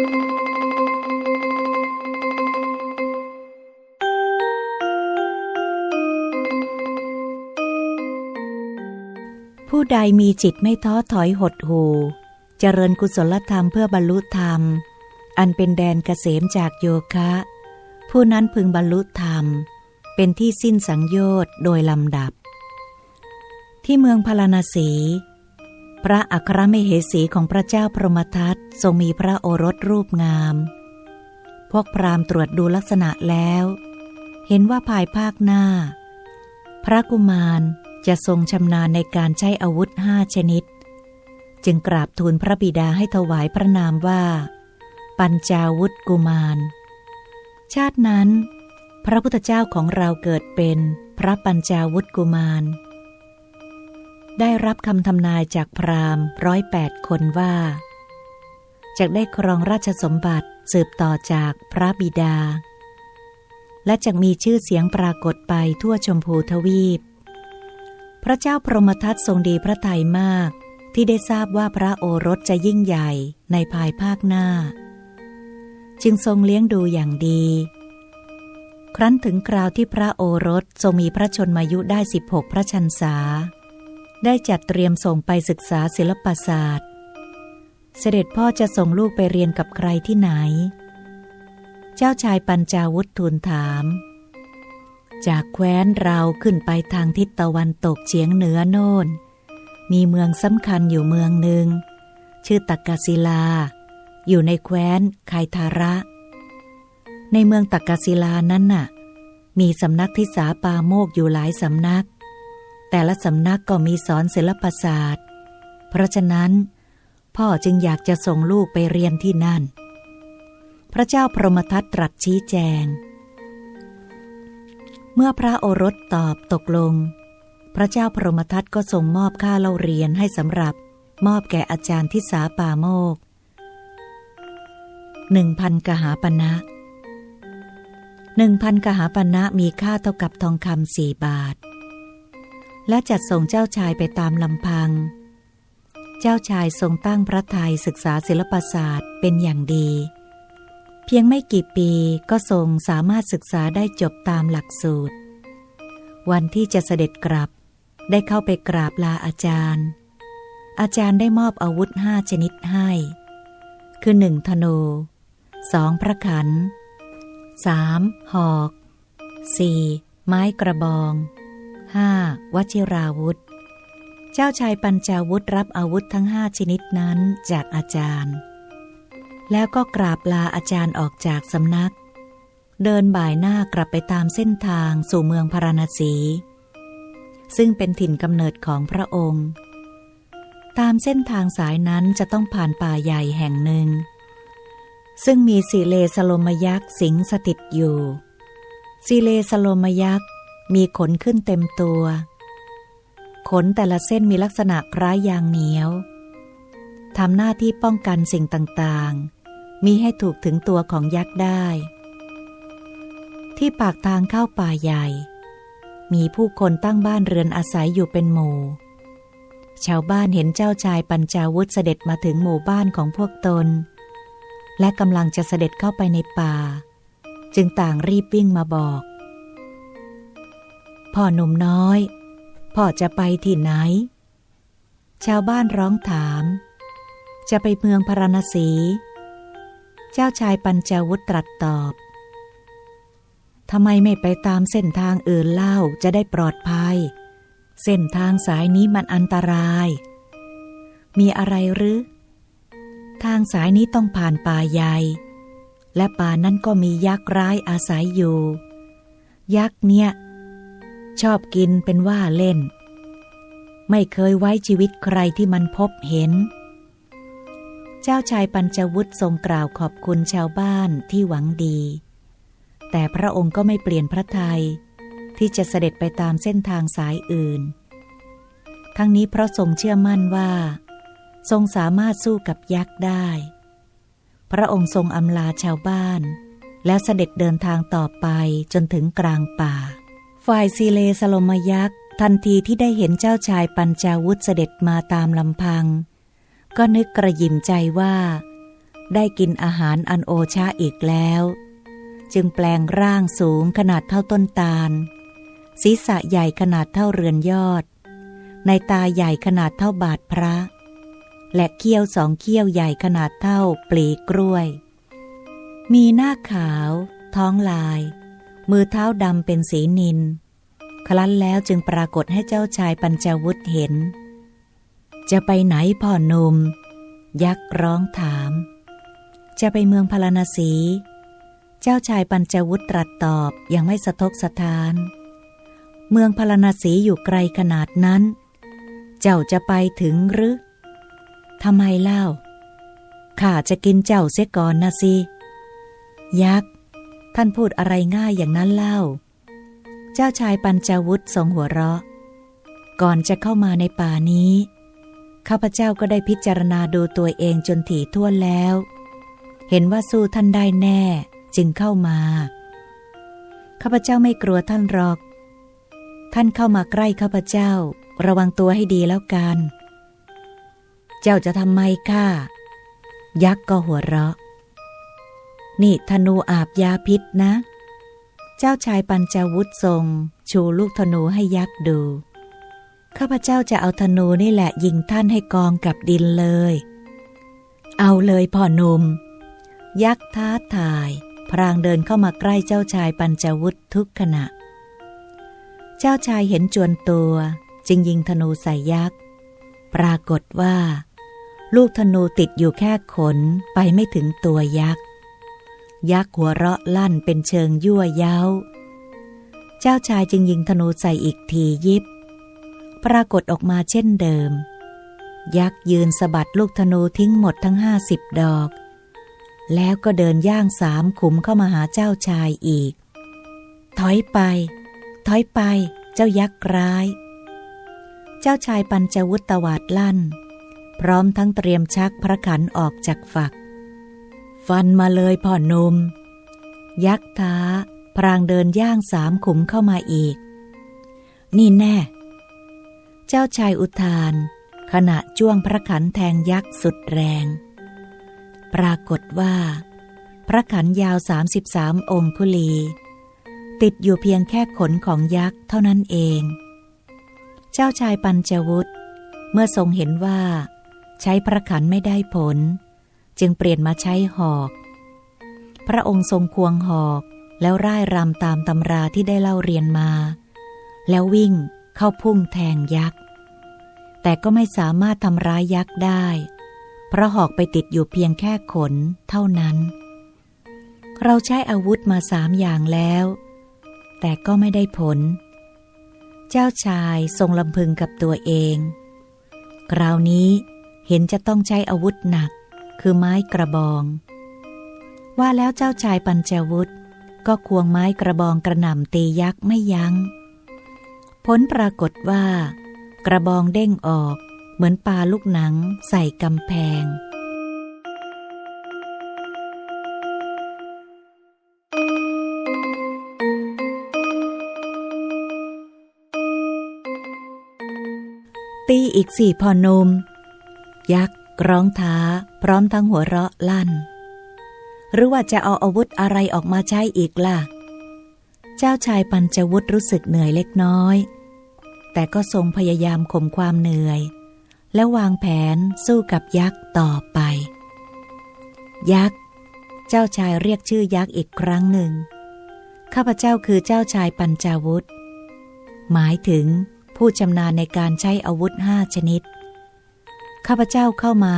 ผู้ใดมีจิตไม่ท้อถอยหดหูเจริญกุศลธรรมเพื่อบรรลุธรรม อันเป็นแดนเกษมจากโยคะ ผู้นั้นพึงบรรลุธรรม เป็นที่สิ้นสังโยชน์โดยลำดับ ที่เมืองพาราณสี พระอัครมเหสีของพระเจ้าพรหมทัตทรงมีพระโอรสรูปงาม พวกพราหมณ์ตรวจดูลักษณะแล้ว เห็นว่าภายภาคหน้า พระกุมารจะทรงชำนาญในการใช้อาวุธห้าชนิด จึงกราบทูลพระบิดาให้ถวายพระนามว่า ปัญจาวุธกุมาร ชาตินั้น พระพุทธเจ้าของเราเกิดเป็นพระปัญจาวุธกุมาร ได้รับคำทำนายจากพราหมณ์ร้อยแปดคนว่าจะได้ครองราชสมบัติสืบต่อจากพระบิดา และจะมีชื่อเสียงปรากฏไปทั่วชมพูทวีป พระเจ้าพรหมทัตทรงดีพระทัยมากที่ได้ทราบว่าพระโอรสจะยิ่งใหญ่ในภายภาคหน้า จึงทรงเลี้ยงดูอย่างดี ครั้นถึงคราวที่พระโอรสทรงมีพระชนมายุได้ 16 พระชันษา ได้จัดเตรียมส่งไปศึกษาศิลปศาสตร์ เสด็จพ่อจะส่งลูกไปเรียนกับใครที่ไหน เจ้าชายปัญจาวุฒทูลถาม จากแคว้นเราขึ้นไปทางทิศตะวันตกเฉียงเหนือโน่น มีเมืองสำคัญอยู่เมืองหนึ่ง ชื่อตักกศิลา อยู่ในแคว้นไคทาระ ในเมืองตักกศิลานั้นน่ะ มีสำนักทิสาปาโมกอยู่หลายสำนัก แต่ละสำนักก็มีสอนศิลปศาสตร์ เพราะฉะนั้น พ่อจึงอยากจะส่งลูกไปเรียนที่นั่น พระเจ้าพรหมทัตตรัสชี้แจง เมื่อพระโอรสตอบตกลง พระเจ้าพรหมทัตก็ส่งมอบค่าเล่าเรียนให้สำหรับมอบแก่อาจารย์ทิสาปาโมกหนึ่งพันกหาปณะหนึ่งพันกหาปณะมีค่าเท่ากับทองคำสี่บาท และจัดส่งเจ้าชายไปตามลำพัง เจ้าชายทรงตั้งพระทัยศึกษาศิลปศาสตร์เป็นอย่างดี เพียงไม่กี่ปีก็ทรงสามารถศึกษาได้จบตามหลักสูตร วันที่จะเสด็จกลับ ได้เข้าไปกราบลาอาจารย์ อาจารย์ได้มอบอาวุธห้าชนิดให้ คือหนึ่งธนูสองพระขันสามหอกสี่ไม้กระบอง ห้าวชิราวุธ เจ้าชายปัญจาวุธรับอาวุธทั้งห้าชนิดนั้นจากอาจารย์ แล้วก็กราบลาอาจารย์ออกจากสำนัก เดินบ่ายหน้ากลับไปตามเส้นทางสู่เมืองพาราณสี ซึ่งเป็นถิ่นกำเนิดของพระองค์ ตามเส้นทางสายนั้นจะต้องผ่านป่าใหญ่แห่งหนึ่ง ซึ่งมีสีเลสโลมยักษ์สิงสถิตอยู่สีเลสโลมยักษ์ มีขนขึ้นเต็มตัว ขนแต่ละเส้นมีลักษณะคล้ายยางเหนียวทำหน้าที่ป้องกันสิ่งต่างๆ มีให้ถูกถึงตัวของยักษ์ได้ ที่ปากทางเข้าป่าใหญ่ มีผู้คนตั้งบ้านเรือนอาศัยอยู่เป็นหมู่ ชาวบ้านเห็นเจ้าชายปัญจาวุธเสด็จมาถึงหมู่บ้านของพวกตน และกำลังจะเสด็จเข้าไปในป่า จึงต่างรีบวิ่งมาบอก พ่อหนุ่มน้อย พ่อจะไปที่ไหน ชาวบ้านร้องถาม จะไปเมืองพาราณสี เจ้าชายปัญจวุธตรัสตอบทำไมไม่ไปตามเส้นทางอื่นเล่าจะได้ปลอดภัย เส้นทางสายนี้มันอันตราย มีอะไรหรือ ทางสายนี้ต้องผ่านป่าใหญ่ และป่านั้นก็มียักษ์ร้ายอาศัยอยู่ ยักษ์เนี่ย ชอบกินเป็นว่าเล่น ไม่เคยไว้ชีวิตใครที่มันพบเห็น เจ้าชายปัญจวุฒิทรงกล่าวขอบคุณชาวบ้านที่หวังดี แต่พระองค์ก็ไม่เปลี่ยนพระทยัยที่จะเสด็จไปตามเส้นทางสายอื่น ทั้งนี้เพราะทรงเชื่อมั่นว่า ทรงสามารถสู้กับยักษ์ได้ พระองค์ทรงอำลาชาวบ้าน แล้วเสด็จเดินทางต่อไปจนถึงกลางป่า ฝ่ายซีเลสลมยักษ์ ทันทีที่ได้เห็นเจ้าชายปัญจาวุธเสด็จมาตามลำพัง ก็นึกกระยิมใจว่า ได้กินอาหารอันโอชาอีกแล้ว จึงแปลงร่างสูงขนาดเท่าต้นตาล ศีรษะใหญ่ขนาดเท่าเรือนยอด ในตาใหญ่ขนาดเท่าบาทพระ และเขี้ยวสองเขี้ยวใหญ่ขนาดเท่าปลีกล้วย มีหน้าขาว ท้องลาย มือเท้าดำเป็นสีนินครั้นแล้วจึงปรากฏให้เจ้าชายปัญจวุฒิเห็น จะไปไหนพ่อหนุ่ม ยักษ์ร้องถาม จะไปเมืองพาราณสี เจ้าชายปัญจวุฒิตรัสตอบยังไม่สะทกสะทาน เมืองพาราณสีอยู่ไกลขนาดนั้น เจ้าจะไปถึงหรือทำไมเล่าข้าจะกินเจ้าเสียก่อนนะสิ ยักษ์ ท่านพูดอะไรง่ายอย่างนั้นเล่า เจ้าชายปัญจวุฒิทรงหัวเราะ ก่อนจะเข้ามาในป่านี้ ข้าพเจ้าก็ได้พิจารณาดูตัวเองจนถี่ถ้วนแล้ว เห็นว่าสู้ท่านได้แน่จึงเข้ามา ข้าพเจ้าไม่กลัวท่านหรอก ท่านเข้ามาใกล้ข้าพเจ้า ระวังตัวให้ดีแล้วกัน เจ้าจะทำไมข้ายักษ์ก็หัวเราะ นี่ธนูอาบยาพิษนะ เจ้าชายปัญจวุฒิทรง ชูลูกธนูให้ยักษ์ดู ข้าพเจ้าจะเอาธนูนี่แหละยิงท่านให้กองกับดินเลย เอาเลยพ่อหนุ่ม ยักษ์ท้าทาย พรางเดินเข้ามาใกล้เจ้าชายปัญจวุฒิทุกขณะ เจ้าชายเห็นจวนตัวจึงยิงธนูใส่ยักษ์ ปรากฏว่า ลูกธนูติดอยู่แค่ขนไปไม่ถึงตัวยักษ์ ยักษ์หัวเราะลั่นเป็นเชิงยั่วเย้า เจ้าชายจึงยิงธนูใส่อีกทียิบ ปรากฏออกมาเช่นเดิม ยักษ์ยืนสะบัดลูกธนูทิ้งหมดทั้งห้าสิบดอก แล้วก็เดินย่างสามขุมเข้ามาหาเจ้าชายอีก ถอยไป ถอยไป เจ้ายักษ์ร้าย เจ้าชายปัญจวุฒตวาดลั่น พร้อมทั้งเตรียมชักพระขันออกจากฝัก ฟันมาเลยพ่อนม ยักษ์ท้า พรางเดินย่างสามขุมเข้ามาอีก นี่แน่ เจ้าชายอุทาน ขณะจ้วงพระขันแทงยักษ์สุดแรง ปรากฏว่า พระขันยาวสามสิบสามองคุลี ติดอยู่เพียงแค่ขนของยักษ์เท่านั้นเอง เจ้าชายปัญจวุฒิเมื่อทรงเห็นว่า ใช้พระขันไม่ได้ผล จึงเปลี่ยนมาใช้หอก พระองค์ทรงควงหอกแล้วร่ายรำตามตำราที่ได้เล่าเรียนมา แล้ววิ่งเข้าพุ่งแทงยักษ์ แต่ก็ไม่สามารถทำร้ายยักษ์ได้ เพราะหอกไปติดอยู่เพียงแค่ขนเท่านั้น เราใช้อาวุธมาสามอย่างแล้ว แต่ก็ไม่ได้ผล เจ้าชายทรงลำพึงกับตัวเอง คราวนี้เห็นจะต้องใช้อาวุธหนัก คือไม้กระบอง ว่าแล้วเจ้าชายปัญจวุฒิก็ควงไม้กระบองกระหน่ำตียักษ์ไม่ยัง้ง ผลปรากฏว่า กระบองเด้งออกเหมือนปลาลูกหนังใส่กำแพง ตีอีกสี่พอนม ยักษ์ ร้องท้า พร้อมทั้งหัวเราะลั่น หรือว่าจะเอาอาวุธอะไรออกมาใช้อีกล่ะ เจ้าชายปัญจวุฒิรู้สึกเหนื่อยเล็กน้อย แต่ก็ทรงพยายามข่มความเหนื่อย และวางแผนสู้กับยักษ์ต่อไป ยักษ์ เจ้าชายเรียกชื่อยักษ์อีกครั้งหนึ่ง ข้าพเจ้าคือเจ้าชายปัญจวุฒิหมายถึงผู้ชำนาญในการใช้อาวุธห้าชนิด ข้าพเจ้าเข้ามา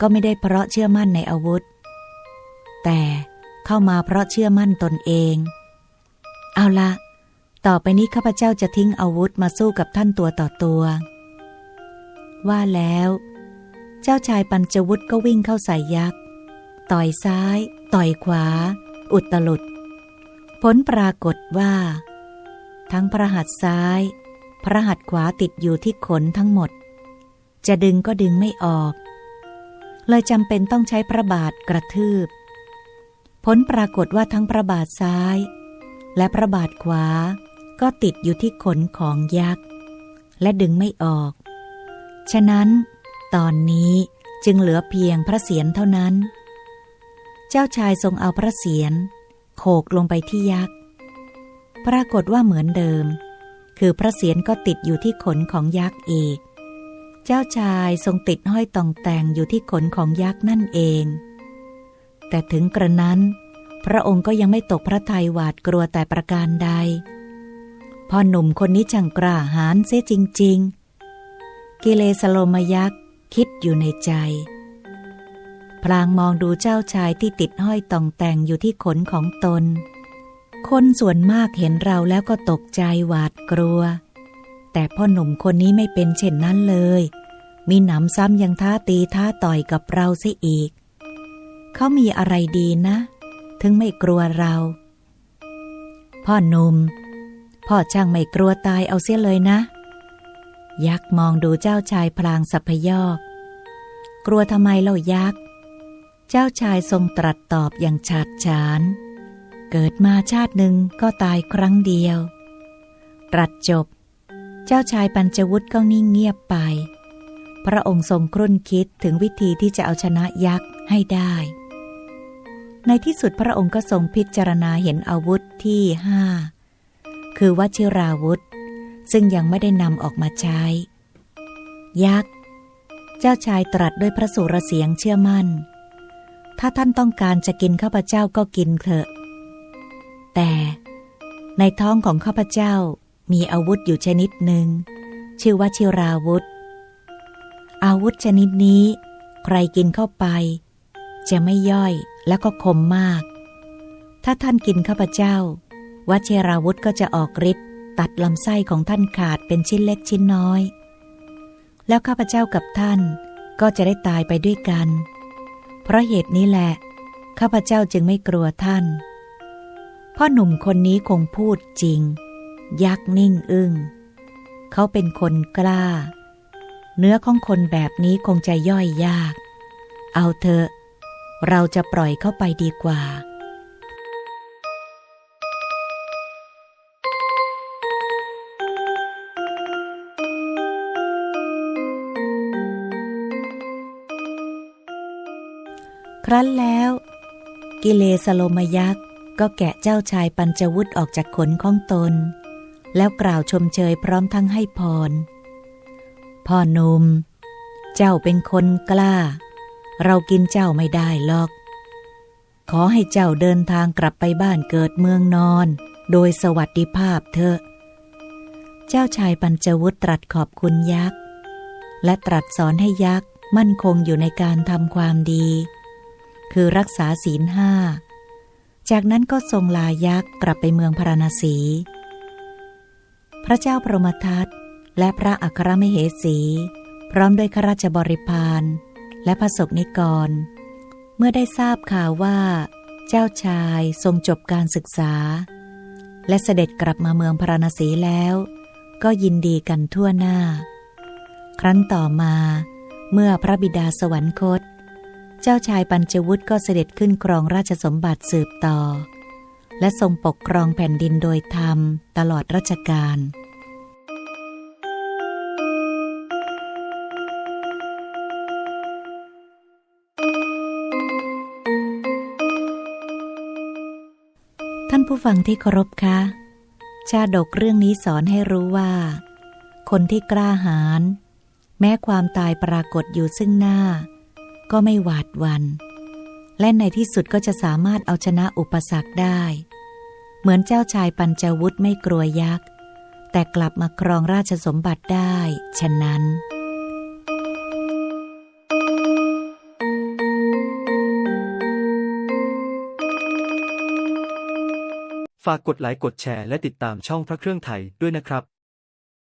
ก็ไม่ได้เพราะเชื่อมั่นในอาวุธ แต่เข้ามาเพราะเชื่อมั่นตนเอง เอาละ ต่อไปนี้ข้าพเจ้าจะทิ้งอาวุธมาสู้กับท่านตัวต่อตัว ว่าแล้ว เจ้าชายปัญจวุฒิก็วิ่งเข้าใส่ยักษ์ ต่อยซ้าย ต่อยขวา อุตลุดผลปรากฏว่า ทั้งพระหัตถ์ซ้าย พระหัตถ์ขวาติดอยู่ที่ขนทั้งหมด จะดึงก็ดึงไม่ออก เลยจำเป็นต้องใช้พระบาทกระทืบ ผลปรากฏว่าทั้งพระบาทซ้าย และพระบาทขวา ก็ติดอยู่ที่ขนของยักษ์ และดึงไม่ออก ฉะนั้น ตอนนี้จึงเหลือเพียงพระเศียรเท่านั้น เจ้าชายทรงเอาพระเศียรโขกลงไปที่ยักษ์ ปรากฏว่าเหมือนเดิม คือพระเศียรก็ติดอยู่ที่ขนของยักษ์อีก จ้าชายทรงติดห้อยตองแต่งอยู่ที่ขนของยักษ์นั่นเอง แต่ถึงกระนั้น พระองค์ก็ยังไม่ตกพระทัยหวาดกลัวแต่ประการใด พ่อหนุ่มคนนี้ช่างกล้าหาญเสียจริง ๆ กิเลสโลมยักษ์คิดอยู่ในใจ พลางมองดูเจ้าชายที่ติดห้อยตองแต่งอยู่ที่ขนของตน คนส่วนมากเห็นเราแล้วก็ตกใจหวาดกลัวแต่พ่อหนุ่มคนนี้ไม่เป็นเช่นนั้นเลย มีหนำซ้ำยังท้าตีท้าต่อยกับเราเสียอีก เขามีอะไรดีนะ ถึงไม่กลัวเรา พ่อหนุ่มพ่อช่างไม่กลัวตายเอาเสียเลยนะ ยักษ์มองดูเจ้าชายพลางสัพยอก กลัวทำไมเล่ายักษ์ เจ้าชายทรงตรัสตอบอย่างฉาดฉาน เกิดมาชาติหนึ่งก็ตายครั้งเดียว ตรัสจบ เจ้าชายปัญจวุฒิก็นิ่งเงียบไป พระองค์ทรงครุ่นคิดถึงวิธีที่จะเอาชนะยักษ์ให้ได้ ในที่สุดพระองค์ก็ทรงพิจารณาเห็นอาวุธที่ห้าคือวชิราวุธ ซึ่งยังไม่ได้นำออกมาใช้ ยักษ์ เจ้าชายตรัสด้วยพระสุรเสียงเชื่อมั่น ถ้าท่านต้องการจะกินข้าพเจ้าก็กินเถอะ แต่ในท้องของข้าพเจ้ามีอาวุธอยู่ชนิดหนึ่ง ชื่อว่าชิราวุธ อาวุธชนิดนี้ ใครกินเข้าไป จะไม่ย่อยแล้วก็คมมาก ถ้าท่านกินข้าพเจ้าวัชราวุธก็จะออกฤทธิ์ตัดลำไส้ของท่านขาดเป็นชิ้นเล็กชิ้นน้อย แล้วข้าพเจ้ากับท่านก็จะได้ตายไปด้วยกัน เพราะเหตุนี้แหละ ข้าพเจ้าจึงไม่กลัวท่าน พ่อหนุ่มคนนี้คงพูดจริง ยักนิ่งอึง้ง เขาเป็นคนกล้า เนื้อของคนแบบนี้คงจะย่อยยาก เอาเถอะ เราจะปล่อยเข้าไปดีกว่า ครั้นแล้ว กิเลสโลมยักษ์ก็แกะเจ้าชายปัญจวุฒิออกจากขนของตน แล้วกล่าวชมเชยพร้อมทั้งให้พร พ่อหนุ่มเจ้าเป็นคนกล้า เรากินเจ้าไม่ได้หรอก ขอให้เจ้าเดินทางกลับไปบ้านเกิดเมืองนอน โดยสวัสดิภาพเถอะ เจ้าชายปัญจวุฒิตรัสขอบคุณยักษ์ และตรัสสอนให้ยักษ์มั่นคงอยู่ในการทำความดี คือรักษาศีลห้า จากนั้นก็ทรงลายักษ์กลับไปเมืองพาราณสี พระเจ้าพรหมทัต และพระอัครมเหสี พร้อมด้วยข้าราชบริพารและพระสกนิกร เมื่อได้ทราบข่าวว่า เจ้าชายทรงจบการศึกษา และเสด็จกลับมาเมืองพราณสีแล้ว ก็ยินดีกันทั่วหน้า ครั้นต่อมาเมื่อพระบิดาสวรรคต เจ้าชายปัญจวุฒิก็เสด็จขึ้นครองราชสมบัติสืบต่อ และทรงปกครองแผ่นดินโดยธรรมตลอดรัชกาล ผู้ฟังที่เคารพคะ ชาดกเรื่องนี้สอนให้รู้ว่า คนที่กล้าหาญแม้ความตายปรากฏอยู่ซึ่งหน้า ก็ไม่หวาดวัน และในที่สุดก็จะสามารถเอาชนะอุปสรรคได้ เหมือนเจ้าชายปัญจวุฒิไม่กลัวยักษ์ แต่กลับมาครองราชสมบัติได้ฉะนั้น ฝากกดไลค์กดแชร์และติดตามช่องพระเครื่องไทยด้วยนะครับ